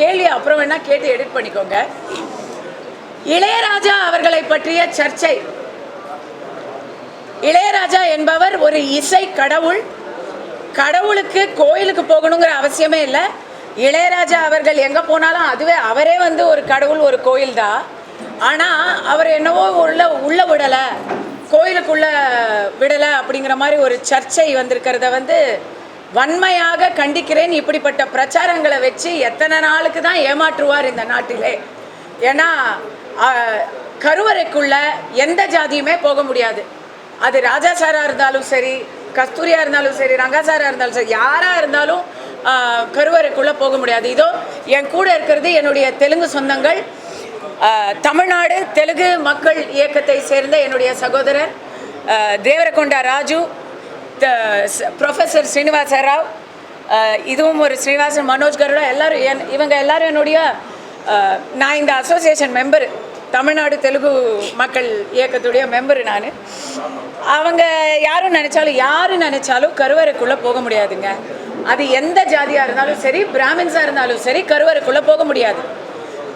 கேள்வி அப்புறம் வேணா கேட்டு எடிட் பண்ணிக்கோங்க. இளையராஜா அவர்களை பற்றிய சர்ச்சை. இளையராஜா என்பவர் ஒரு இசை கடவுள். கடவுளுக்கு கோயிலுக்கு போகணுங்கிற அவசியமே இல்லை. இளையராஜா அவர்கள் எங்கே போனாலும் அதுவே அவரே வந்து ஒரு கடவுள் ஒரு கோயில் தான் ஆனால் அவர் என்னவோ உள்ள உள்ள விடலை. கோயிலுக்குள்ள விடலை அப்படிங்கிற மாதிரி ஒரு சர்ச்சை வந்திருக்கிறத வந்து வன்மையாக கண்டிக்கிறேன் இப்படிப்பட்ட பிரச்சாரங்களை வச்சு எத்தனை நாளுக்கு தான் ஏமாற்றுவார் இந்த நாட்டிலே? ஏன்னா கருவறைக்குள்ள எந்த ஜாதியுமே போக முடியாது. அது ராஜா சாரா இருந்தாலும் சரி கஸ்தூரியா இருந்தாலும் சரி ரங்காசாரா இருந்தாலும் சரி யாரா இருந்தாலும் கருவறைக்குள்ள போக முடியாது. இதோ என் கூட இருக்கிறது என்னுடைய தெலுங்கு சொந்தங்கள் தமிழ்நாடு தெலுங்கு மக்கள் இயக்கத்தை சேர்ந்த என்னுடைய சகோதரர் தேவரகொண்டா ராஜு ப்ரொஃபஸர் ஸ்ரீனிவாச ராவ் இதுவும் ஒரு ஸ்ரீனிவாசன் மனோஜ் கருடா எல்லாரும் என் இவங்க எல்லாரும் என்னுடைய நான் இந்த அசோசியேஷன் மெம்பர் தமிழ்நாடு தெலுங்கு மக்கள் இயக்கத்துடைய மெம்பர் நான். அவங்க யாரும் நினச்சாலும் யார் நினச்சாலும் கருவறைக்குள்ளே போக முடியாதுங்க. அது எந்த ஜாதியாக இருந்தாலும் சரி பிராமின்ஸாக இருந்தாலும் சரி கருவறைக்குள்ளே போக முடியாது.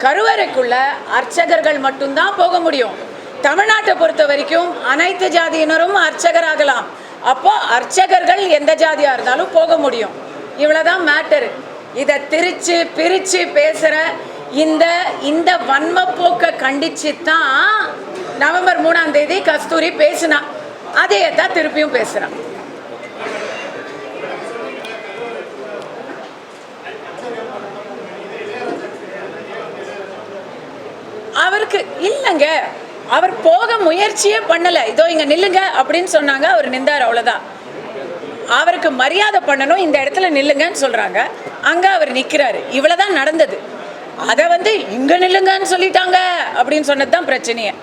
கருவறைக்குள்ளே அர்ச்சகர்கள் மட்டும்தான் போக முடியும். தமிழ்நாட்டை பொறுத்த வரைக்கும் அனைத்து ஜாதியினரும் அர்ச்சகராகலாம். அப்போ அர்ச்சகர்கள் எந்த ஜாதியா இருந்தாலும் போக முடியும். இவ்வளவுதான் மேட்டர் இதை திரிச்சு பிரிச்சு பேசுற இந்த இந்த வன்மப்போக்கை கண்டிச்சு தான் நவம்பர் மூணாம் தேதி கஸ்தூரி பேசினா. அதையே தான் திருப்பியும் பேசுறான். அவருக்கு இல்லைங்க. அவர் போக முயற்சியே பண்ணல. இதோ இங்க நில்லுங்க அப்படின்னு சொன்னாங்க. அவர் நின்றார் அவ்வளவுதான். அவருக்கு மரியாதை பண்ணணும். இந்த இடத்துல நில்லுங்கன்னு சொல்றாங்க. அங்க அவர் நிக்கிறாரு. இவ்வளவுதான் நடந்தது. அதை வந்து இங்க நில்லுங்கன்னு சொல்லிட்டாங்க அப்படின்னு சொன்னது தான் பிரச்சனையே.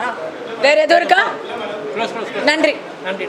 ஆ, வேற எதுவும் இருக்கா? நன்றி நன்றி.